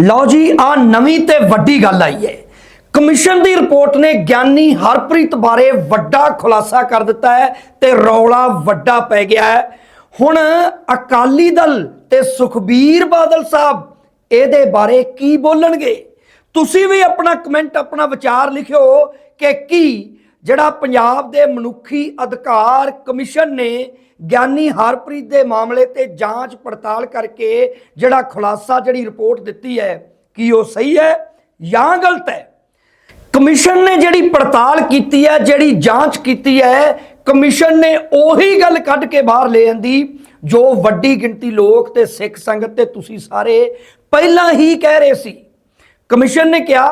ਲਓ ਜੀ ਆ ਨਵੀਂ ਤੇ ਵੱਡੀ ਗੱਲ ਆਈ ਹੈ ਕਮਿਸ਼ਨ ਦੀ ਰਿਪੋਰਟ ਨੇ ਗਿਆਨੀ ਹਰਪ੍ਰੀਤ ਬਾਰੇ ਵੱਡਾ ਖੁਲਾਸਾ ਕਰ ਦਿੱਤਾ ਹੈ ਤੇ ਰੌਲਾ ਵੱਡਾ ਪੈ ਗਿਆ ਹੈ। ਹੁਣ ਅਕਾਲੀ ਦਲ ਤੇ ਸੁਖਬੀਰ ਬਾਦਲ ਸਾਹਿਬ ਇਹਦੇ ਬਾਰੇ ਕੀ ਬੋਲਣਗੇ? ਤੁਸੀਂ ਵੀ ਆਪਣਾ ਕਮੈਂਟ, ਆਪਣਾ ਵਿਚਾਰ ਲਿਖਿਓ ਕਿ ਕੀ ਜਿਹੜਾ ਪੰਜਾਬ ਦੇ ਮਨੁੱਖੀ ਅਧਿਕਾਰ ਕਮਿਸ਼ਨ ਨੇ ਗਿਆਨੀ ਹਰਪ੍ਰੀਤ ਦੇ ਮਾਮਲੇ ਤੇ ਜਾਂਚ ਪੜਤਾਲ ਕਰਕੇ ਜਿਹੜਾ ਖੁਲਾਸਾ, ਜਿਹੜੀ ਰਿਪੋਰਟ ਦਿੱਤੀ ਹੈ, ਕੀ ਉਹ ਸਹੀ ਹੈ ਜਾਂ ਗਲਤ ਹੈ? ਕਮਿਸ਼ਨ ਨੇ ਜਿਹੜੀ ਪੜਤਾਲ ਕੀਤੀ ਹੈ, ਜਿਹੜੀ ਜਾਂਚ ਕੀਤੀ ਹੈ, ਕਮਿਸ਼ਨ ਨੇ ਉਹੀ ਗੱਲ ਕੱਢ ਕੇ ਬਾਹਰ ਲੈ ਆਂਦੀ, ਜੋ ਵੱਡੀ ਗਿਣਤੀ ਲੋਕ ਤੇ ਸਿੱਖ ਸੰਗਤ ਤੇ ਤੁਸੀਂ ਸਾਰੇ ਪਹਿਲਾਂ ਹੀ ਕਹਿ ਰਹੇ ਸੀ। ਕਮਿਸ਼ਨ ਨੇ ਕਿਹਾ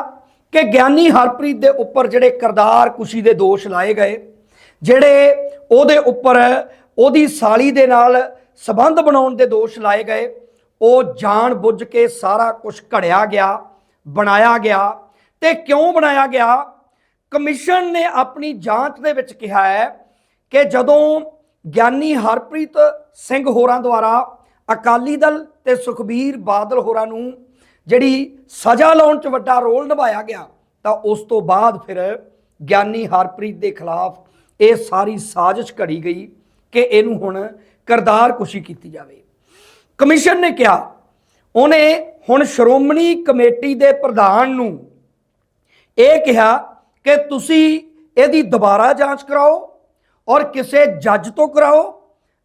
ਕਿ ਗਿਆਨੀ ਹਰਪ੍ਰੀਤ ਦੇ ਉੱਪਰ ਜਿਹੜੇ ਕਰਦਾਰ ਕੁਸ਼ੀ ਦੇ ਦੋਸ਼ ਲਾਏ ਗਏ, ਜਿਹੜੇ ਉਹਦੇ ਉੱਪਰ ਉਹਦੀ ਸਾਲੀ ਦੇ ਨਾਲ ਸਬੰਧ ਬਣਾਉਣ ਦੇ ਦੋਸ਼ ਲਾਏ ਗਏ। ਉਹ ਜਾਣ ਬੁੱਝ ਕੇ ਸਾਰਾ ਕੁਝ ਘੜਿਆ ਗਿਆ, ਬਣਾਇਆ ਗਿਆ। ਤੇ ਕਿਉਂ ਬਣਾਇਆ ਗਿਆ? ਕਮਿਸ਼ਨ ਨੇ ਆਪਣੀ ਜਾਂਚ ਦੇ ਵਿੱਚ ਕਿਹਾ ਹੈ ਕਿ ਜਦੋਂ ਗਿਆਨੀ ਹਰਪ੍ਰੀਤ ਸਿੰਘ ਹੋਰਾਂ ਦੁਆਰਾ ਅਕਾਲੀ ਦਲ ਤੇ ਸੁਖਬੀਰ ਬਾਦਲ ਹੋਰਾਂ ਨੂੰ ਜਿਹੜੀ ਸਜ਼ਾ ਲਾਉਣ 'ਚ ਵੱਡਾ ਰੋਲ ਨਿਭਾਇਆ ਗਿਆ, ਤਾਂ ਉਸ ਤੋਂ ਬਾਅਦ ਫਿਰ ਗਿਆਨੀ ਹਰਪ੍ਰੀਤ ਦੇ ਖਿਲਾਫ ਇਹ ਸਾਰੀ ਸਾਜ਼ਿਸ਼ ਘੜੀ ਗਈ। ਕਿ ਇਹਨੂੰ ਹੁਣ ਕਰਦਾਰ ਕੁਸ਼ੀ ਕੀਤੀ ਜਾਵੇ। ਕਮਿਸ਼ਨ ਨੇ ਕਿਹਾ, ਉਹਨੇ ਹੁਣ ਸ਼੍ਰੋਮਣੀ ਕਮੇਟੀ ਦੇ ਪ੍ਰਧਾਨ ਨੂੰ ਇਹ ਕਿਹਾ ਕਿ ਤੁਸੀਂ ਇਹਦੀ ਦੁਬਾਰਾ ਜਾਂਚ ਕਰਾਓ ਔਰ ਕਿਸੇ ਜੱਜ ਤੋਂ ਕਰਾਓ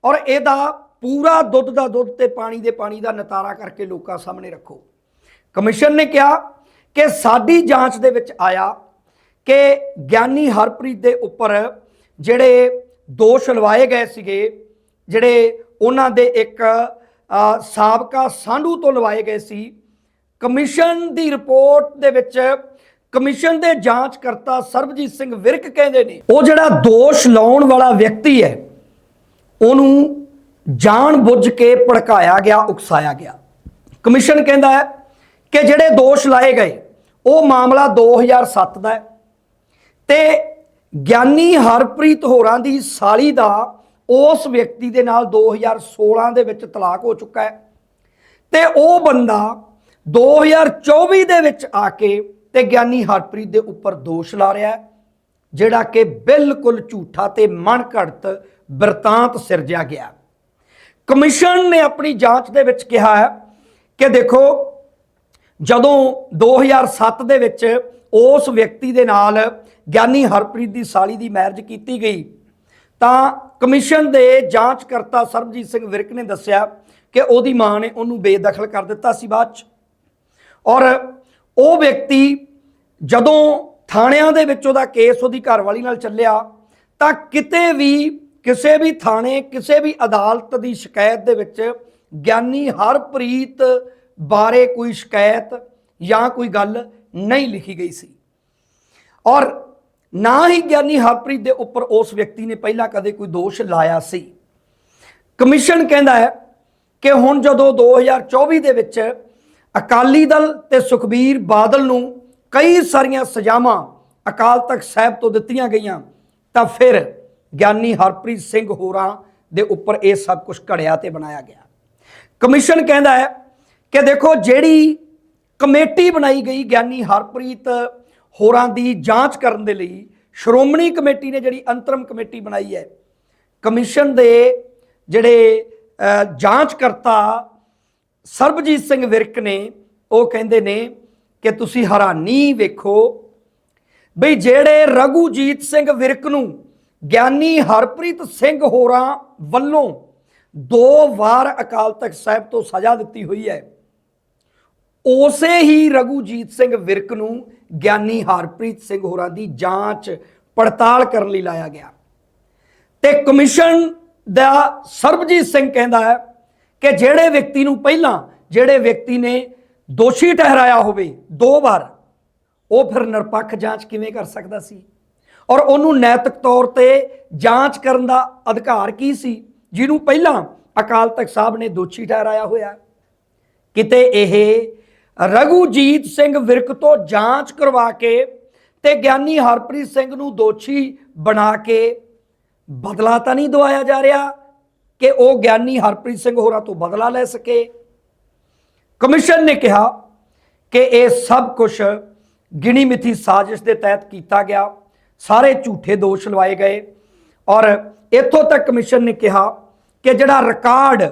ਔਰ ਇਹਦਾ ਪੂਰਾ ਦੁੱਧ ਦਾ ਦੁੱਧ ਤੇ ਪਾਣੀ ਦੇ ਪਾਣੀ ਦਾ ਨਤਾਰਾ ਕਰਕੇ ਲੋਕਾਂ ਸਾਹਮਣੇ ਰੱਖੋ। ਕਮਿਸ਼ਨ ਨੇ ਕਿਹਾ ਕਿ ਸਾਡੀ ਜਾਂਚ ਦੇ ਵਿੱਚ ਆਇਆ ਕਿ ਗਿਆਨੀ ਹਰਪ੍ਰੀਤ ਦੇ ਉੱਪਰ ਜਿਹੜੇ ਦੋਸ਼ ਲਵਾਏ ਗਏ ਸੀਗੇ, ਜਿਹੜੇ ਉਹਨਾਂ ਦੇ ਇੱਕ ਸਾਬਕਾ ਸਾਂਢੂ ਤੋਂ ਲਵਾਏ ਗਏ ਸੀ। ਕਮਿਸ਼ਨ ਦੀ ਰਿਪੋਰਟ ਦੇ ਵਿੱਚ ਕਮਿਸ਼ਨ ਦੇ ਜਾਂਚਕਰਤਾ ਸਰਬਜੀਤ ਸਿੰਘ ਵਿਰਕ ਕਹਿੰਦੇ ਨੇ, ਉਹ ਜਿਹੜਾ ਦੋਸ਼ ਲਾਉਣ ਵਾਲਾ ਵਿਅਕਤੀ ਹੈ, ਉਹਨੂੰ ਜਾਣ ਬੁੱਝ ਕੇ ਭੜਕਾਇਆ ਗਿਆ, ਉਕਸਾਇਆ ਗਿਆ। ਕਮਿਸ਼ਨ ਕਹਿੰਦਾ ਹੈ ਕਿ ਜਿਹੜੇ ਦੋਸ਼ ਲਾਏ ਗਏ, ਉਹ ਮਾਮਲਾ 2007 ਦਾ ਹੈ। ਤੇ ਗਿਆਨੀ ਹਰਪ੍ਰੀਤ ਹੋਰਾਂ ਦੀ ਸਾਲੀ ਦਾ ਉਸ ਵਿਅਕਤੀ ਦੇ ਨਾਲ 2016 ਦੇ ਵਿੱਚ ਤਲਾਕ ਹੋ ਚੁੱਕਾ ਹੈ। ਤੇ ਉਹ ਬੰਦਾ 2024 ਦੇ ਵਿੱਚ ਆ ਕੇ ਤੇ ਗਿਆਨੀ ਹਰਪ੍ਰੀਤ ਦੇ ਉੱਪਰ ਦੋਸ਼ ਲਾ ਰਿਹਾ ਹੈ, ਜਿਹੜਾ ਕਿ ਬਿਲਕੁਲ ਝੂਠਾ ਤੇ ਮਨਘੜਤ ਬਿਰਤਾਂਤ ਸਿਰਜਿਆ ਗਿਆ ਕਮਿਸ਼ਨ ਨੇ ਆਪਣੀ ਜਾਂਚ ਦੇ ਵਿੱਚ ਕਿਹਾ ਹੈ ਕਿ ਦੇਖੋ, ਜਦੋਂ 2007 ਦੇ ਵਿੱਚ ਉਸ ਵਿਅਕਤੀ ਦੇ ਨਾਲ ਗਿਆਨੀ ਹਰਪ੍ਰੀਤ ਦੀ ਸਾਲੀ ਦੀ ਮੈਰਿਜ ਕੀਤੀ ਗਈ, ਤਾਂ ਕਮਿਸ਼ਨ ਦੇ ਜਾਂਚਕਰਤਾ ਸਰਬਜੀਤ ਸਿੰਘ ਵਿਰਕ ਨੇ ਦੱਸਿਆ ਕਿ ਉਹਦੀ ਮਾਂ ਨੇ ਉਹਨੂੰ ਬੇਦਖਲ ਕਰ ਦਿੱਤਾ ਸੀ ਬਾਅਦ ਚ। ਔਰ ਉਹ ਵਿਅਕਤੀ ਜਦੋਂ ਥਾਣਿਆਂ ਦੇ ਵਿੱਚ ਉਹਦਾ ਕੇਸ ਉਹਦੀ ਘਰਵਾਲੀ ਨਾਲ ਚੱਲਿਆ, ਤਾਂ ਕਿਤੇ ਵੀ, ਕਿਸੇ ਵੀ ਥਾਣੇ, ਕਿਸੇ ਵੀ ਅਦਾਲਤ ਦੀ ਸ਼ਿਕਾਇਤ ਦੇ ਵਿੱਚ ਗਿਆਨੀ ਹਰਪ੍ਰੀਤ ਬਾਰੇ ਕੋਈ ਸ਼ਿਕਾਇਤ ਜਾਂ ਕੋਈ ਗੱਲ ਨਹੀਂ ਲਿਖੀ ਗਈ ਸੀ। ਔਰ ਨਾ ਹੀ ਗਿਆਨੀ ਹਰਪ੍ਰੀਤ ਦੇ ਉੱਪਰ ਉਸ ਵਿਅਕਤੀ ਨੇ ਪਹਿਲਾਂ ਕਦੇ ਕੋਈ ਦੋਸ਼ ਲਾਇਆ ਸੀ। ਕਮਿਸ਼ਨ ਕਹਿੰਦਾ ਹੈ ਕਿ ਹੁਣ ਜਦੋਂ 2024 ਦੇ ਵਿੱਚ ਅਕਾਲੀ ਦਲ ਤੇ ਸੁਖਬੀਰ ਬਾਦਲ ਨੂੰ ਕਈ ਸਾਰੀਆਂ ਸਜ਼ਾਵਾਂ ਅਕਾਲ ਤਖਤ ਸਾਹਿਬ ਤੋਂ ਦਿੱਤੀਆਂ ਗਈਆਂ, ਤਾਂ ਫਿਰ ਗਿਆਨੀ ਹਰਪ੍ਰੀਤ ਸਿੰਘ ਹੋਰਾਂ ਦੇ ਉੱਪਰ ਇਹ ਸਭ ਕੁਝ ਘੜਿਆ ਤੇ ਬਣਾਇਆ ਗਿਆ। ਕਮਿਸ਼ਨ ਕਹਿੰਦਾ ਹੈ ਕਿ ਦੇਖੋ ਜਿਹੜੀ ਕਮੇਟੀ ਬਣਾਈ ਗਈ ਗਿਆਨੀ ਹਰਪ੍ਰੀਤ ਹੋਰਾਂ ਦੀ ਜਾਂਚ ਕਰਨ ਦੇ ਲਈ ਸ਼੍ਰੋਮਣੀ ਕਮੇਟੀ ਨੇ ਜਿਹੜੀ ਅੰਤਰਮ ਕਮੇਟੀ ਬਣਾਈ ਹੈ, ਕਮਿਸ਼ਨ ਦੇ ਜਿਹੜੇ ਜਾਂਚਕਰਤਾ ਸਰਬਜੀਤ ਸਿੰਘ ਵਿਰਕ ਨੇ, ਉਹ ਕਹਿੰਦੇ ਨੇ ਕਿ ਤੁਸੀਂ ਹੈਰਾਨੀ ਵੇਖੋ ਬਈ ਜਿਹੜੇ ਰਘੂਜੀਤ ਸਿੰਘ ਵਿਰਕ ਨੂੰ ਗਿਆਨੀ ਹਰਪ੍ਰੀਤ ਸਿੰਘ ਹੋਰਾਂ ਵੱਲੋਂ ਦੋ ਵਾਰ ਅਕਾਲ ਤਖਤ ਸਾਹਿਬ ਤੋਂ ਸਜ਼ਾ ਦਿੱਤੀ ਹੋਈ ਹੈ, ਉਸੇ ਹੀ ਰਘੂਜੀਤ ਸਿੰਘ ਵਿਰਕ ਨੂੰ ਗਿਆਨੀ ਹਰਪ੍ਰੀਤ ਸਿੰਘ ਹੋਰਾਂ ਦੀ ਜਾਂਚ ਪੜਤਾਲ ਕਰਨ ਲਈ ਲਾਇਆ ਗਿਆ। ਤੇ ਕਮਿਸ਼ਨ ਦਾ ਸਰਬਜੀਤ ਸਿੰਘ ਕਹਿੰਦਾ ਹੈ ਕਿ ਜਿਹੜੇ ਵਿਅਕਤੀ ਨੂੰ ਪਹਿਲਾਂ ਜਿਹੜੇ ਵਿਅਕਤੀ ਨੇ ਦੋਸ਼ੀ ਠਹਿਰਾਇਆ ਹੋਵੇ ਦੋ ਵਾਰ, ਉਹ ਫਿਰ ਨਿਰਪੱਖ ਜਾਂਚ ਕਿਵੇਂ ਕਰ ਸਕਦਾ ਸੀ? ਔਰ ਉਹਨੂੰ ਨੈਤਿਕ ਤੌਰ ਤੇ ਜਾਂਚ ਕਰਨ ਦਾ ਅਧਿਕਾਰ ਕੀ ਸੀ? ਜਿਹਨੂੰ ਪਹਿਲਾਂ ਅਕਾਲ ਤਖਤ ਸਾਹਿਬ ਨੇ ਦੋਸ਼ੀ ਠਹਿਰਾਇਆ ਹੋਇਆ। ਕਿਤੇ ਇਹ ਰਘੂਜੀਤ ਸਿੰਘ ਵਿਰਕ ਤੋਂ ਜਾਂਚ ਕਰਵਾ ਕੇ ਤੇ ਗਿਆਨੀ ਹਰਪ੍ਰੀਤ ਸਿੰਘ ਨੂੰ ਦੋਸ਼ੀ ਬਣਾ ਕੇ ਬਦਲਾ ਤਾਂ ਨਹੀਂ ਦਵਾਇਆ ਜਾ ਰਿਹਾ ਕਿ ਉਹ ਗਿਆਨੀ ਹਰਪ੍ਰੀਤ ਸਿੰਘ ਹੋਰਾਂ ਤੋਂ ਬਦਲਾ ਲੈ ਸਕੇ। ਕਮਿਸ਼ਨ ਨੇ ਕਿਹਾ ਕਿ ਇਹ ਸਭ ਕੁਝ ਗਿਣੀ ਮਿਥੀ ਸਾਜ਼ਿਸ਼ ਦੇ ਤਹਿਤ ਕੀਤਾ ਗਿਆ। ਸਾਰੇ ਝੂਠੇ ਦੋਸ਼ ਲਵਾਏ ਗਏ। ਔਰ ਇੱਥੋਂ ਤੱਕ ਕਮਿਸ਼ਨ ਨੇ ਕਿਹਾ ਕਿ ਜਿਹੜਾ ਰਿਕਾਰਡ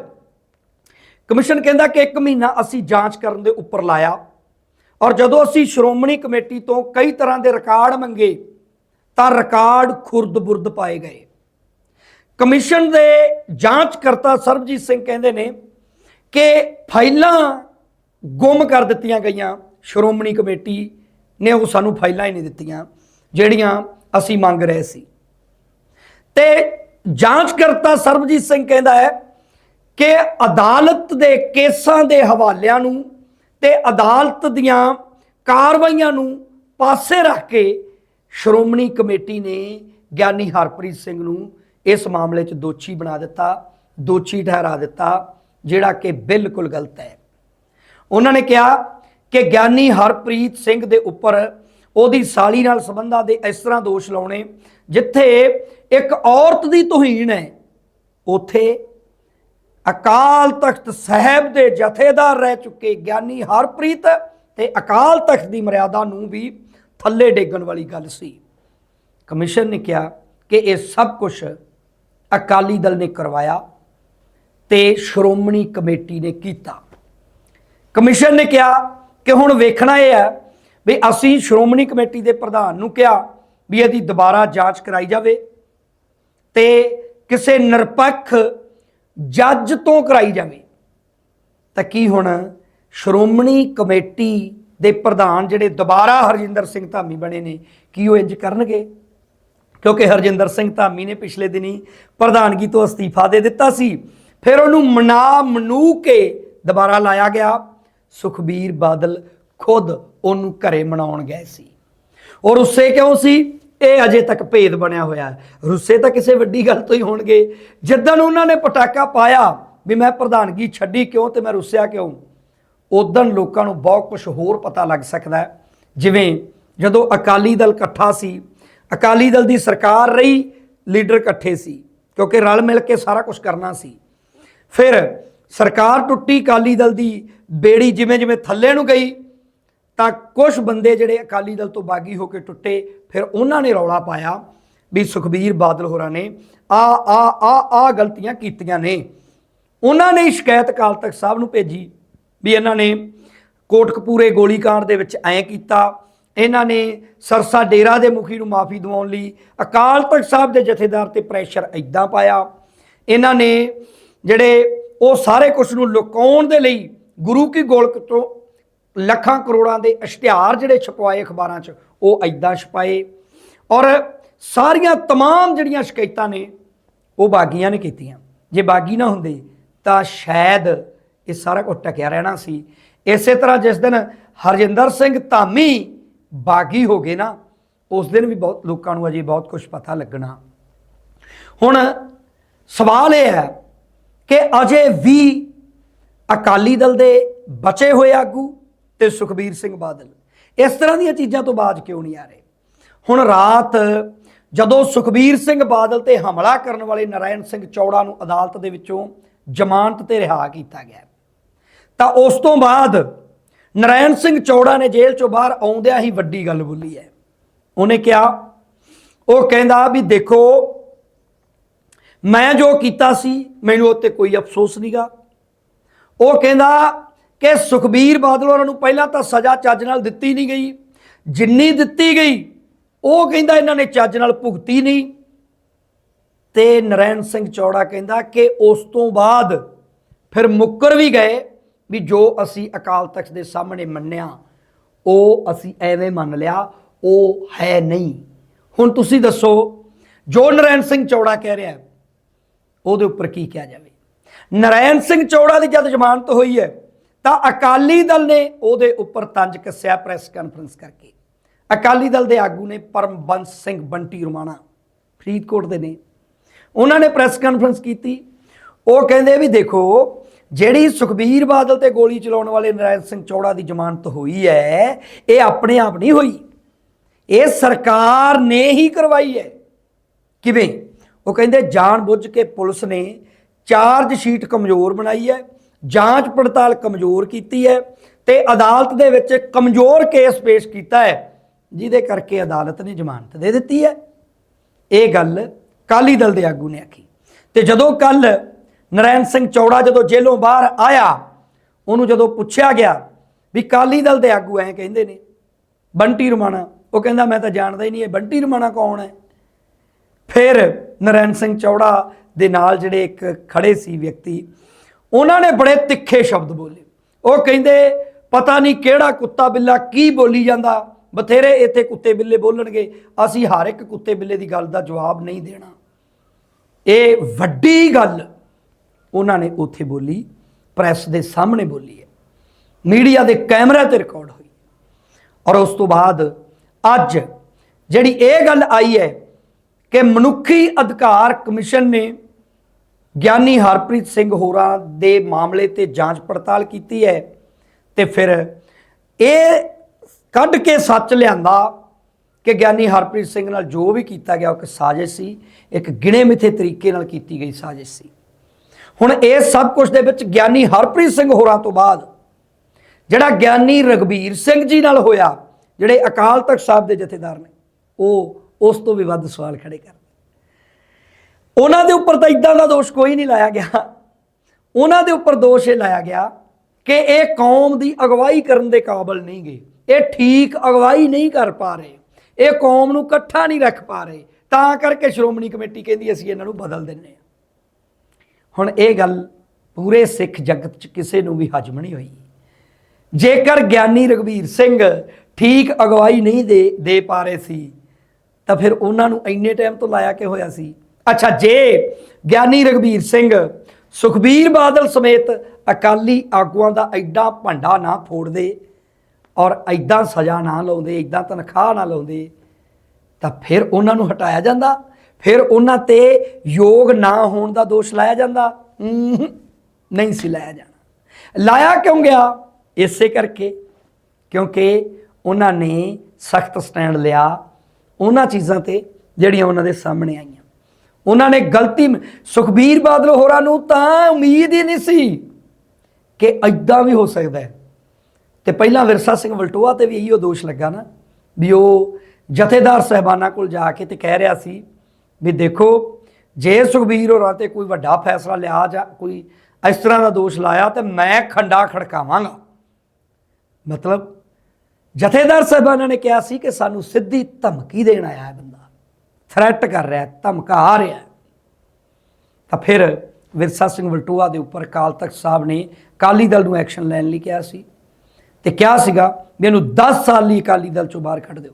ਕਮਿਸ਼ਨ ਕਹਿੰਦਾ ਕਿ ਇੱਕ ਮਹੀਨਾ ਅਸੀਂ ਜਾਂਚ ਕਰਨ ਦੇ ਉੱਪਰ ਲਾਇਆ। ਔਰ ਜਦੋਂ ਅਸੀਂ ਸ਼੍ਰੋਮਣੀ ਕਮੇਟੀ ਤੋਂ ਕਈ ਤਰ੍ਹਾਂ ਦੇ ਰਿਕਾਰਡ ਮੰਗੇ, ਤਾਂ ਰਿਕਾਰਡ ਖੁਰਦ-ਬੁਰਦ ਪਾਏ ਗਏ। ਕਮਿਸ਼ਨ ਦੇ ਜਾਂਚਕਰਤਾ ਸਰਬਜੀਤ ਸਿੰਘ ਕਹਿੰਦੇ ਨੇ ਕਿ ਫਾਈਲਾਂ ਗੁੰਮ ਕਰ ਦਿੱਤੀਆਂ ਗਈਆਂ। ਸ਼੍ਰੋਮਣੀ ਕਮੇਟੀ ਨੇ ਉਹ ਸਾਨੂੰ ਫਾਈਲਾਂ ਹੀ ਨਹੀਂ ਦਿੱਤੀਆਂ, ਜਿਹੜੀਆਂ ਅਸੀਂ ਮੰਗ ਰਹੇ ਸੀ। ਤੇ ਜਾਂਚਕਰਤਾ ਸਰਬਜੀਤ ਸਿੰਘ ਕਹਿੰਦਾ ਹੈ ਕਿ ਅਦਾਲਤ ਦੇ ਕੇਸਾਂ ਦੇ ਹਵਾਲਿਆਂ ਨੂੰ ਤੇ ਅਦਾਲਤ ਦੀਆਂ ਕਾਰਵਾਈਆਂ ਨੂੰ ਪਾਸੇ ਰੱਖ ਕੇ ਸ਼੍ਰੋਮਣੀ ਕਮੇਟੀ ਨੇ ਗਿਆਨੀ ਹਰਪ੍ਰੀਤ ਸਿੰਘ ਨੂੰ ਇਸ ਮਾਮਲੇ 'ਚ ਦੋਸ਼ੀ ਬਣਾ ਦਿੱਤਾ, ਦੋਸ਼ੀ ਠਹਿਰਾ ਦਿੱਤਾ, ਜਿਹੜਾ ਕਿ ਬਿਲਕੁਲ ਗਲਤ ਹੈ। ਉਹਨਾਂ ਨੇ ਕਿਹਾ ਕਿ ਗਿਆਨੀ ਹਰਪ੍ਰੀਤ ਸਿੰਘ ਦੇ ਉੱਪਰ ਉਹਦੀ ਸਾਲੀ ਨਾਲ ਸੰਬੰਧਾਂ ਦੇ ਇਸ ਤਰ੍ਹਾਂ ਦੋਸ਼ ਲਾਉਣੇ, ਜਿੱਥੇ ਇੱਕ ਔਰਤ ਦੀ ਤੋਹੀਨ ਹੈ, ਉਥੇ ਅਕਾਲ ਤਖਤ ਸਾਹਿਬ ਦੇ ਜਥੇਦਾਰ ਰਹਿ ਚੁੱਕੇ ਗਿਆਨੀ ਹਰਪ੍ਰੀਤ ਤੇ ਅਕਾਲ ਤਖਤ ਦੀ ਮਰਿਆਦਾ ਨੂੰ ਵੀ ਥੱਲੇ ਡੇਗਣ ਵਾਲੀ ਗੱਲ ਸੀ। ਕਮਿਸ਼ਨ ਨੇ ਕਿਹਾ ਕਿ ਇਹ ਸਭ ਕੁਝ ਅਕਾਲੀ ਦਲ ਨੇ ਕਰਵਾਇਆ ਤੇ ਸ਼੍ਰੋਮਣੀ ਕਮੇਟੀ ਨੇ ਕੀਤਾ। ਕਮਿਸ਼ਨ ਨੇ ਕਿਹਾ ਕਿ ਹੁਣ ਵੇਖਣਾ ਇਹ ਹੈ ਵੀ ਅਸੀਂ ਸ਼੍ਰੋਮਣੀ ਕਮੇਟੀ ਦੇ ਪ੍ਰਧਾਨ ਨੂੰ ਕਿਹਾ ਵੀ ਇਹਦੀ ਦੁਬਾਰਾ ਜਾਂਚ ਕਰਾਈ ਜਾਵੇ ਤੇ ਕਿਸੇ ਨਿਰਪੱਖ ਜੱਜ ਤੋਂ ਕਰਾਈ ਜਾਵੇ। ਤਾਂ ਕੀ ਹੁਣ ਸ਼੍ਰੋਮਣੀ ਕਮੇਟੀ ਦੇ ਪ੍ਰਧਾਨ ਜਿਹੜੇ ਦੁਬਾਰਾ ਹਰਜਿੰਦਰ ਸਿੰਘ ਧਾਮੀ ਬਣੇ ਨੇ, ਕੀ ਉਹ ਇੰਜ ਕਰਨਗੇ? ਕਿਉਂਕਿ ਹਰਜਿੰਦਰ ਸਿੰਘ ਧਾਮੀ ਨੇ ਪਿਛਲੇ ਦਿਨੀ ਪ੍ਰਧਾਨਗੀ ਤੋਂ ਅਸਤੀਫਾ ਦੇ ਦਿੱਤਾ ਸੀ। ਫਿਰ ਉਹਨੂੰ ਮਨਾ ਮਨੂ ਕੇ ਦੁਬਾਰਾ ਲਾਇਆ ਗਿਆ। ਸੁਖਬੀਰ ਬਾਦਲ ਖੁਦ ਉਹਨੂੰ ਘਰੇ ਮਨਾਉਣ ਗਏ ਸੀ। ਔਰ ਉਸੇ ਕਿਉਂ ਸੀ? ਇਹ ਅਜੇ ਤੱਕ ਭੇਦ ਬਣਿਆ ਹੋਇਆ ਹੈ। ਰੁੱਸੇ ਤਾਂ ਕਿਸੇ ਵੱਡੀ ਗੱਲ ਤੋਂ ਹੀ ਹੋਣਗੇ। ਜਿੱਦਣ ਉਹਨਾਂ ਨੇ ਪਟਾਕਾ ਪਾਇਆ ਵੀ ਮੈਂ ਪ੍ਰਧਾਨਗੀ ਛੱਡੀ ਕਿਉਂ ਤੇ ਮੈਂ ਰੁੱਸਿਆ ਕਿਉਂ ਉਦੋਂ ਲੋਕਾਂ ਨੂੰ ਬਹੁਤ ਕੁਝ ਹੋਰ ਪਤਾ ਲੱਗ ਸਕਦਾ ਹੈ। ਜਿਵੇਂ ਜਦੋਂ ਅਕਾਲੀ ਦਲ ਇਕੱਠਾ ਸੀ, ਅਕਾਲੀ ਦਲ ਦੀ ਸਰਕਾਰ ਰਹੀ, ਲੀਡਰ ਇਕੱਠੇ ਸੀ, ਕਿਉਂਕਿ ਰਲ ਮਿਲ ਕੇ ਸਾਰਾ ਕੁਝ ਕਰਨਾ ਸੀ। ਫਿਰ ਸਰਕਾਰ ਟੁੱਟੀ ਅਕਾਲੀ ਦਲ ਦੀ, ਬੇੜੀ ਜਿਵੇਂ ਜਿਵੇਂ ਥੱਲੇ ਨੂੰ ਗਈ ਤਾਂ ਕੁਝ ਬੰਦੇ ਜਿਹੜੇ ਅਕਾਲੀ ਦਲ ਤੋਂ ਬਾਗੀ ਹੋ ਕੇ ਟੁੱਟੇ, ਫਿਰ ਉਹਨਾਂ ਨੇ ਰੌਲਾ ਪਾਇਆ ਵੀ ਸੁਖਬੀਰ ਬਾਦਲ ਹੋਰਾਂ ਨੇ ਆ ਆ ਆ ਆ ਗਲਤੀਆਂ ਕੀਤੀਆਂ ਨੇ। ਉਹਨਾਂ ਨੇ ਸ਼ਿਕਾਇਤ ਅਕਾਲ ਤਖਤ ਸਾਹਿਬ ਨੂੰ ਭੇਜੀ ਵੀ ਇਹਨਾਂ ਨੇ ਕੋਟਕਪੂਰੇ ਗੋਲੀकांड ਦੇ ਵਿੱਚ ਐਂ ਕੀਤਾ। ਇਹਨਾਂ ਨੇ ਸਰਸਾ ਡੇਰਾ ਦੇ ਮੁਖੀ ਨੂੰ ਮਾਫੀ ਦਿਵਾਉਣ ਲਈ ਅਕਾਲ ਤਖਤ ਸਾਹਿਬ ਦੇ ਜਥੇਦਾਰ ਤੇ ਪ੍ਰੈਸ਼ਰ ਐਦਾਂ ਪਾਇਆ। ਇਹਨਾਂ ਨੇ ਜਿਹੜੇ ਉਹ ਸਾਰੇ ਕੁਝ ਨੂੰ ਲੁਕਾਉਣ ਦੇ ਲਈ ਗੁਰੂ ਕੀ ਗੋਲਕ ਤੋਂ ਲੱਖਾਂ ਕਰੋੜਾਂ ਦੇ ਇਸ਼ਤਿਹਾਰ ਜਿਹੜੇ ਛਪਵਾਏ ਅਖਬਾਰਾਂ 'ਚ ਉਹ ਐਦਾਂ ਛਪਾਏ ਔਰ ਸਾਰੀਆਂ तमाम ਜਿਹੜੀਆਂ ਸ਼ਿਕਾਇਤਾਂ ਨੇ ਉਹ ਬਾਗੀਆਂ ਨੇ ਕੀਤੀਆਂ ਜੇ ਬਾਗੀ ਨਾ ਹੁੰਦੇ ਤਾਂ ਸ਼ਾਇਦ ਇਹ ਸਾਰਾ ਕੁਝ ਟਕਿਆ ਰਹਿਣਾ ਸੀ ਇਸੇ ਤਰ੍ਹਾਂ ਜਿਸ ਦਿਨ ਹਰਜਿੰਦਰ ਸਿੰਘ ਧਾਮੀ ਬਾਗੀ ਹੋ ਗਏ ਨਾ ਉਸ ਦਿਨ ਵੀ ਬਹੁਤ ਲੋਕਾਂ ਨੂੰ ਅਜੇ ਬਹੁਤ ਕੁਝ ਪਤਾ ਲੱਗਣਾ ਹੁਣ ਸਵਾਲ ਇਹ ਹੈ ਕਿ ਅਜੇ ਵੀ ਅਕਾਲੀ ਦਲ ਦੇ ਬਚੇ ਹੋਏ ਆਗੂ ਤੇ ਸੁਖਬੀਰ ਸਿੰਘ ਬਾਦਲ। ਇਸ ਤਰ੍ਹਾਂ ਦੀਆਂ ਚੀਜ਼ਾਂ ਤੋਂ ਬਾਜ਼ ਕਿਉਂ ਨਹੀਂ ਆ ਰਹੇ? ਹੁਣ ਰਾਤ ਜਦੋਂ ਸੁਖਬੀਰ ਸਿੰਘ ਬਾਦਲ ਤੇ ਹਮਲਾ ਕਰਨ ਵਾਲੇ ਨਰਾਇਣ ਸਿੰਘ ਚੌੜਾ ਨੂੰ ਅਦਾਲਤ ਦੇ ਵਿੱਚੋਂ ਜ਼ਮਾਨਤ ਤੇ ਰਿਹਾ ਕੀਤਾ ਗਿਆ ਤਾਂ ਉਸ ਤੋਂ ਬਾਅਦ ਨਰਾਇਣ ਸਿੰਘ ਚੌੜਾ ਨੇ ਜੇਲ੍ਹ ਚੋਂ ਬਾਹਰ ਆਉਂਦਿਆਂ ਹੀ ਵੱਡੀ ਗੱਲ ਬੋਲੀ ਹੈ। ਉਹਨੇ ਕਿਹਾ, ਉਹ ਕਹਿੰਦਾ ਵੀ ਦੇਖੋ, ਮੈਂ ਜੋ ਕੀਤਾ ਸੀ, ਮੈਨੂੰ ਉੱਤੇ ਕੋਈ ਅਫਸੋਸ ਨਹੀਂਗਾ ਉਹ ਕਹਿੰਦਾ ਕਿ ਸੁਖਬੀਰ ਬਾਦਲ ਉਹਨਾਂ ਨੂੰ ਪਹਿਲਾਂ ਤਾਂ ਸਜ਼ਾ ਚੱਜ ਨਾਲ ਦਿੱਤੀ ਨਹੀਂ ਗਈ। ਜਿੰਨੀ ਦਿੱਤੀ ਗਈ, ਉਹ ਕਹਿੰਦਾ ਇਹਨਾਂ ਨੇ ਚੱਜ ਨਾਲ ਭੁਗਤੀ ਨਹੀਂ। ਤੇ ਨਰੈਣ ਸਿੰਘ ਚੌੜਾ ਕਹਿੰਦਾ ਕਿ ਉਸ ਤੋਂ ਬਾਅਦ ਫਿਰ ਮੁੱਕਰ ਵੀ ਗਏ ਵੀ ਜੋ ਅਸੀਂ ਅਕਾਲ ਤਖਤ ਦੇ ਸਾਹਮਣੇ ਮੰਨਿਆ, ਉਹ ਅਸੀਂ ਐਵੇਂ ਮੰਨ ਲਿਆ, ਉਹ ਹੈ ਨਹੀਂ। ਹੁਣ ਤੁਸੀਂ ਦੱਸੋ, ਜੋ ਨਰੈਣ ਸਿੰਘ ਚੌੜਾ ਕਹਿ ਰਿਹਾ ਉਹਦੇ ਉੱਪਰ ਕੀ ਕਿਹਾ ਜਾਵੇ? ਨਰੈਣ ਸਿੰਘ ਚੌੜਾ ਦੀ ਜਦ ਜ਼ਮਾਨਤ ਹੋਈ ਹੈ ਤਾਂ ਅਕਾਲੀ ਦਲ ਨੇ ਉਹਦੇ ਉੱਪਰ ਤੰਜ ਕੱਸਿਆ ਪ੍ਰੈਸ ਕਾਨਫਰੰਸ ਕਰਕੇ। ਅਕਾਲੀ ਦਲ ਦੇ ਆਗੂ ਨੇ ਪਰਮਬੰਸ ਸਿੰਘ ਬੰਟੀ ਰੁਮਾਣਾ, ਫਰੀਦਕੋਟ ਦੇ ਨੇ। ਉਹਨਾਂ ਨੇ ਪ੍ਰੈਸ ਕਾਨਫਰੰਸ ਕੀਤੀ। ਉਹ ਕਹਿੰਦੇ ਵੀ ਦੇਖੋ, ਜਿਹੜੀ ਸੁਖਬੀਰ ਬਾਦਲ ਤੇ ਗੋਲੀ ਚਲਾਉਣ ਵਾਲੇ ਨਰਾਇਣ ਸਿੰਘ ਚੌੜਾ ਦੀ ਜ਼ਮਾਨਤ ਹੋਈ ਹੈ, ਇਹ ਆਪਣੇ ਆਪ ਨਹੀਂ ਹੋਈ। ਇਹ ਸਰਕਾਰ ਨੇ ਹੀ ਕਰਵਾਈ ਹੈ। ਕਿਵੇਂ? ਉਹ ਕਹਿੰਦੇ ਜਾਣ ਬੁੱਝ ਕੇ ਪੁਲਿਸ ਨੇ ਚਾਰਜ ਸ਼ੀਟ ਕਮਜ਼ੋਰ ਬਣਾਈ ਹੈ। ਜਾਂਚ ਪੜਤਾਲ ਕਮਜ਼ੋਰ ਕੀਤੀ ਹੈ ਤੇ ਅਦਾਲਤ ਦੇ ਵਿੱਚ ਕਮਜ਼ੋਰ ਕੇਸ ਪੇਸ਼ ਕੀਤਾ ਹੈ, ਜਿਹਦੇ ਕਰਕੇ ਅਦਾਲਤ ਨੇ ਜ਼ਮਾਨਤ ਦੇ ਦਿੱਤੀ ਹੈ। ਇਹ ਗੱਲ ਕਾਲੀ ਦਲ ਦੇ ਆਗੂ ਨੇ ਆਖੀ। ਤੇ ਜਦੋਂ ਕੱਲ ਨਰੈਣ ਸਿੰਘ ਚੌੜਾ ਜਦੋਂ ਜੇਲੋਂ ਬਾਹਰ ਆਇਆ, ਉਹਨੂੰ ਜਦੋਂ ਪੁੱਛਿਆ ਗਿਆ ਵੀ ਕਾਲੀ ਦਲ ਦੇ ਆਗੂ ਐ ਕਹਿੰਦੇ ਨੇ, ਬੰਟੀ ਰਮਾਣਾ, ਉਹ ਕਹਿੰਦਾ, ਮੈਂ ਤਾਂ ਜਾਣਦਾ ਹੀ ਨਹੀਂ ਇਹ ਬੰਟੀ ਰਮਾਣਾ ਕੌਣ ਹੈ? ਫਿਰ ਨਰੈਣ ਸਿੰਘ ਚੌੜਾ ਦੇ ਨਾਲ ਜਿਹੜੇ ਇੱਕ ਖੜੇ ਸੀ ਵਿਅਕਤੀ ਉਹਨਾਂ ਨੇ ਬੜੇ ਤਿੱਖੇ ਸ਼ਬਦ ਬੋਲੇ। ਉਹ ਕਹਿੰਦੇ, ਪਤਾ ਨਹੀਂ ਕਿਹੜਾ ਕੁੱਤਾ ਬਿੱਲਾ ਕੀ ਬੋਲੀ ਜਾਂਦਾ। ਬਥੇਰੇ ਇੱਥੇ ਕੁੱਤੇ ਬਿੱਲੇ ਬੋਲਣਗੇ। ਅਸੀਂ ਹਰ ਇੱਕ ਕੁੱਤੇ ਬਿੱਲੇ ਦੀ ਗੱਲ ਦਾ ਜਵਾਬ ਨਹੀਂ ਦੇਣਾ। ਇਹ ਵੱਡੀ ਗੱਲ ਉਹਨਾਂ ਨੇ ਉੱਥੇ ਬੋਲੀ, ਪ੍ਰੈਸ ਦੇ ਸਾਹਮਣੇ ਬੋਲੀ ਹੈ। ਮੀਡੀਆ ਦੇ ਕੈਮਰੇ ਤੇ ਰਿਕਾਰਡ ਹੋਈ। ਔਰ ਉਸ ਤੋਂ ਬਾਅਦ ਅੱਜ ਜਿਹੜੀ ਇਹ ਗੱਲ ਆਈ ਹੈ ਕਿ ਮਨੁੱਖੀ ਅਧਿਕਾਰ ਕਮਿਸ਼ਨ ਨੇ ਗਿਆਨੀ ਹਰਪ੍ਰੀਤ ਸਿੰਘ ਹੋਰਾਂ ਦੇ ਮਾਮਲੇ ਤੇ ਜਾਂਚ ਪੜਤਾਲ ਕੀਤੀ ਹੈ ਤੇ ਫਿਰ ਇਹ ਕੱਢ ਕੇ ਸੱਚ ਲਿਆਂਦਾ ਕਿ ਗਿਆਨੀ ਹਰਪ੍ਰੀਤ ਸਿੰਘ ਨਾਲ ਜੋ ਵੀ ਕੀਤਾ ਗਿਆ ਉਹ ਇੱਕ ਸਾਜ਼ਿਸ਼ ਸੀ, ਇੱਕ ਗਿਣੇ ਮਿੱਥੇ ਤਰੀਕੇ ਨਾਲ ਕੀਤੀ ਗਈ ਸਾਜ਼ਿਸ਼ ਸੀ। ਹੁਣ ਇਹ ਸਭ ਕੁਝ ਦੇ ਵਿੱਚ ਗਿਆਨੀ ਹਰਪ੍ਰੀਤ ਸਿੰਘ ਹੋਰਾਂ ਤੋਂ ਬਾਅਦ ਜਿਹੜਾ ਗਿਆਨੀ ਰਗਵੀਰ ਸਿੰਘ ਜੀ ਨਾਲ ਹੋਇਆ, ਜਿਹੜੇ ਅਕਾਲ ਤਖਤ ਸਾਹਿਬ ਦੇ ਜਥੇਦਾਰ ਨੇ, ਉਹ ਉਸ ਤੋਂ ਵੀ ਵੱਧ ਸਵਾਲ ਖੜੇ ਕਰ ਉਹਨਾਂ ਦੇ ਉੱਪਰ ਤਾਂ ਇਦਾਂ ਦਾ ਦੋਸ਼ ਕੋਈ ਨਹੀਂ ਲਾਇਆ ਗਿਆ। ਉਹਨਾਂ ਦੇ ਉੱਪਰ ਦੋਸ਼ ਇਹ ਲਾਇਆ ਗਿਆ ਕਿ ਇਹ ਕੌਮ ਦੀ ਅਗਵਾਈ ਕਰਨ ਦੇ ਕਾਬਲ ਨਹੀਂ ਗਏ। ਇਹ ਠੀਕ ਅਗਵਾਈ ਨਹੀਂ ਕਰ ਪਾ ਰਹੇ। ਇਹ ਕੌਮ ਨੂੰ ਇਕੱਠਾ ਨਹੀਂ ਰੱਖ ਪਾ ਰਹੇ। ਤਾਂ ਕਰਕੇ ਸ਼੍ਰੋਮਣੀ ਕਮੇਟੀ ਕਹਿੰਦੀ, ਅਸੀਂ ਇਹਨਾਂ ਨੂੰ ਬਦਲ ਦਿੰਨੇ ਆ ਹੁਣ ਇਹ ਗੱਲ ਪੂਰੇ ਸਿੱਖ ਜਗਤ 'ਚ ਕਿਸੇ ਨੂੰ ਵੀ ਹਜਮ ਨਹੀਂ ਹੋਈ। ਜੇਕਰ ਗਿਆਨੀ ਰਗਵੀਰ ਸਿੰਘ ਠੀਕ ਅਗਵਾਈ ਨਹੀਂ ਦੇ ਦੇ ਪਾ ਰਹੇ ਸੀ, ਤਾਂ ਫਿਰ ਉਹਨਾਂ ਨੂੰ ਇੰਨੇ ਟਾਈਮ ਤੋਂ ਲਾਇਆ ਕਿ ਹੋਇਆ ਸੀ? ਅੱਛਾ, ਜੇ ਗਿਆਨੀ ਰਗਵੀਰ ਸਿੰਘ ਸੁਖਬੀਰ ਬਾਦਲ ਸਮੇਤ ਅਕਾਲੀ ਆਗੂਆਂ ਦਾ ਐਡਾ ਭੰਡਾ ਨਾ ਫੋੜਦੇ ਔਰ ਐਦਾਂ ਸਜ਼ਾ ਨਾ ਲਾਉਂਦੇ, ਐਦਾਂ ਤਨਖਾਹ ਨਾ ਲਾਉਂਦੇ, ਤਾਂ ਫਿਰ ਉਹਨਾਂ ਨੂੰ ਹਟਾਇਆ ਜਾਂਦਾ, ਫਿਰ ਉਹਨਾਂ ਤੇ ਯੋਗ ਨਾ ਹੋਣ ਦਾ ਦੋਸ਼ ਲਾਇਆ ਜਾਂਦਾ। ਨਹੀਂ ਸੀ ਲਾਇਆ ਜਾਣਾ। ਲਾਇਆ ਕਿਉਂ ਗਿਆ? ਇਸੇ ਕਰਕੇ ਕਿਉਂਕਿ ਉਹਨਾਂ ਨੇ ਸਖਤ ਸਟੈਂਡ ਲਿਆ, ਉਹਨਾਂ ਚੀਜ਼ਾਂ ਤੇ ਜਿਹੜੀਆਂ ਉਹਨਾਂ ਦੇ ਸਾਹਮਣੇ ਆਈਆਂ। ਉਹਨਾਂ ਨੇ ਗਲਤੀ ਸੁਖਬੀਰ ਬਾਦਲ ਹੋਰਾਂ ਨੂੰ ਤਾਂ ਉਮੀਦ ਹੀ ਨਹੀਂ ਸੀ ਕਿ ਐਦਾਂ ਵੀ ਹੋ ਸਕਦਾ ਹੈ। ਤੇ ਪਹਿਲਾਂ ਵਿਰਸਾ ਸਿੰਘ ਵਲਟੋਆ ਤੇ ਵੀ ਇਹੀ ਦੋਸ਼ ਲੱਗਾ ਨਾ ਵੀ ਉਹ ਜਥੇਦਾਰ ਸਹਿਬਾਨਾਂ ਕੋਲ ਜਾ ਕੇ ਤੇ ਕਹਿ ਰਿਹਾ ਸੀ ਵੀ ਦੇਖੋ, ਜੇ ਸੁਖਬੀਰ ਹੋਰਾਂ ਤੇ ਕੋਈ ਵੱਡਾ ਫੈਸਲਾ ਲਿਆ ਜਾਂ ਕੋਈ ਇਸ ਤਰ੍ਹਾਂ ਦਾ ਦੋਸ਼ ਲਾਇਆ ਤੇ ਮੈਂ ਖੰਡਾ ਖੜਕਾਵਾਂਗਾ। ਮਤਲਬ ਜਥੇਦਾਰ ਸਾਹਿਬਾਨਾਂ ਨੇ ਕਿਹਾ ਸੀ ਕਿ ਸਾਨੂੰ ਸਿੱਧੀ ਧਮਕੀ ਦੇਣ ਆਇਆ ਹੈ। ਥ੍ਰੈਟ ਕਰ ਰਿਹਾ ਹੈ ਧਮਕਾ ਰਿਹਾ। ਤਾਂ ਫਿਰ ਵਿਰਸਾ ਸਿੰਘ ਵਲਟੋਆ ਦੇ ਉੱਪਰ ਅਕਾਲ ਤਖਤ ਸਾਹਿਬ ਨੇ ਕਾਲੀ ਦਲ ਨੂੰ ਐਕਸ਼ਨ ਲੈਣ ਲਈ ਕਿਹਾ ਸੀ ਤੇ ਕਿਹਾ ਸੀਗਾ ਵੀ ਇਹਨੂੰ 10 ਸਾਲ ਲਈ ਅਕਾਲੀ ਦਲ ਚੋਂ ਬਾਹਰ ਕੱਢ ਦਿਓ।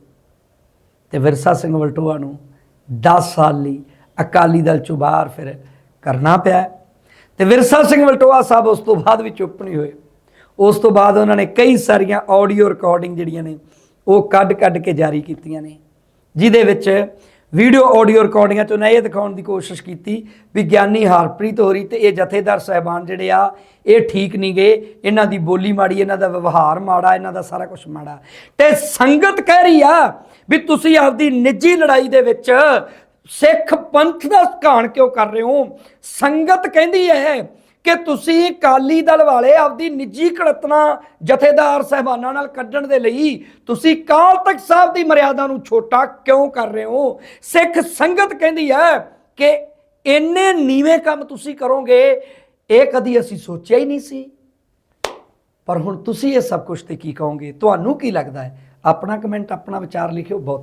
ਤੇ ਵਿਰਸਾ ਸਿੰਘ ਵਲਟੋਆ ਨੂੰ 10 ਸਾਲ ਲਈ ਅਕਾਲੀ ਦਲ ਚੋਂ ਬਾਹਰ ਫਿਰ ਕਰਨਾ ਪਿਆ। ਤੇ ਵਿਰਸਾ ਸਿੰਘ ਵਲਟੋਆ ਸਾਹਿਬ ਉਸ ਤੋਂ ਬਾਅਦ ਵੀ ਚੁੱਪ ਨਹੀਂ ਹੋਏ। ਉਸ ਤੋਂ ਬਾਅਦ ਉਹਨਾਂ ਨੇ ਕਈ ਸਾਰੀਆਂ ਆਡੀਓ ਰਿਕਾਰਡਿੰਗ ਜਿਹੜੀਆਂ ਨੇ ਉਹ ਕੱਢ-ਕੱਢ ਕੇ ਜਾਰੀ ਕੀਤੀਆਂ ਨੇ, ਜਿਹਦੇ ਵਿੱਚ ਵੀਡੀਓ ਆਡੀਓ ਰਿਕਾਰਡਿੰਗਾਂ 'ਚ ਉਹਨਾਂ ਇਹ ਦਿਖਾਉਣ ਦੀ ਕੋਸ਼ਿਸ਼ ਕੀਤੀ। ਵੀ ਗਿਆਨੀ ਹਰਪ੍ਰੀਤ ਹੋਰੀ ਤੇ ਇਹ ਜਥੇਦਾਰ ਸਹਿਬਾਨ ਜਿਹੜੇ ਆ, ਇਹ ਠੀਕ ਨਹੀਂ ਗਏ। ਇਹਨਾਂ ਦੀ ਬੋਲੀ ਮਾੜੀ, ਇਹਨਾਂ ਦਾ ਵਿਵਹਾਰ ਮਾੜਾ, ਇਹਨਾਂ ਦਾ ਸਾਰਾ ਕੁਝ ਮਾੜਾ। ਤੇ ਸੰਗਤ ਕਹਿ ਰਹੀ ਆ ਵੀ ਤੁਸੀਂ ਆਪਦੀ ਨਿੱਜੀ ਲੜਾਈ ਦੇ ਵਿੱਚ ਸਿੱਖ ਪੰਥ ਦਾ ਘਾਣ ਕਿਉਂ ਕਰ ਰਹੇ ਹੋ? ਸੰਗਤ ਕਹਿੰਦੀ ਹੈ ਕਿ ਤੁਸੀਂ ਕਾਲੀ ਦਲ ਵਾਲੇ ਆਪਦੀ ਨਿੱਜੀ ਕੜਤਨਾ ਜਥੇਦਾਰ ਸਹਿਬਾਨਾਂ ਨਾਲ ਕੱਢਣ ਦੇ ਲਈ ਤੁਸੀਂ ਕਾਲ ਤਖਤ ਸਾਹਿਬ ਦੀ ਮਰਿਆਦਾ ਨੂੰ ਛੋਟਾ ਕਿਉਂ ਕਰ ਰਹੇ ਹੋ? ਸਿੱਖ ਸੰਗਤ ਕਹਿੰਦੀ ਹੈ ਕਿ ਇੰਨੇ ਨੀਵੇਂ ਕੰਮ ਤੁਸੀਂ ਕਰੋਗੇ, ਇਹ ਕਦੀ ਅਸੀਂ ਸੋਚਿਆ ਹੀ ਨਹੀਂ ਸੀ। ਪਰ ਹੁਣ ਤੁਸੀਂ ਇਹ ਸਭ ਕੁਝ ਤੇ ਕੀ ਕਹੋਗੇ? ਤੁਹਾਨੂੰ ਕੀ ਲੱਗਦਾ ਹੈ? ਆਪਣਾ ਕਮੈਂਟ ਆਪਣਾ ਵਿਚਾਰ ਲਿਖਿਓ, ਬਹੁਤ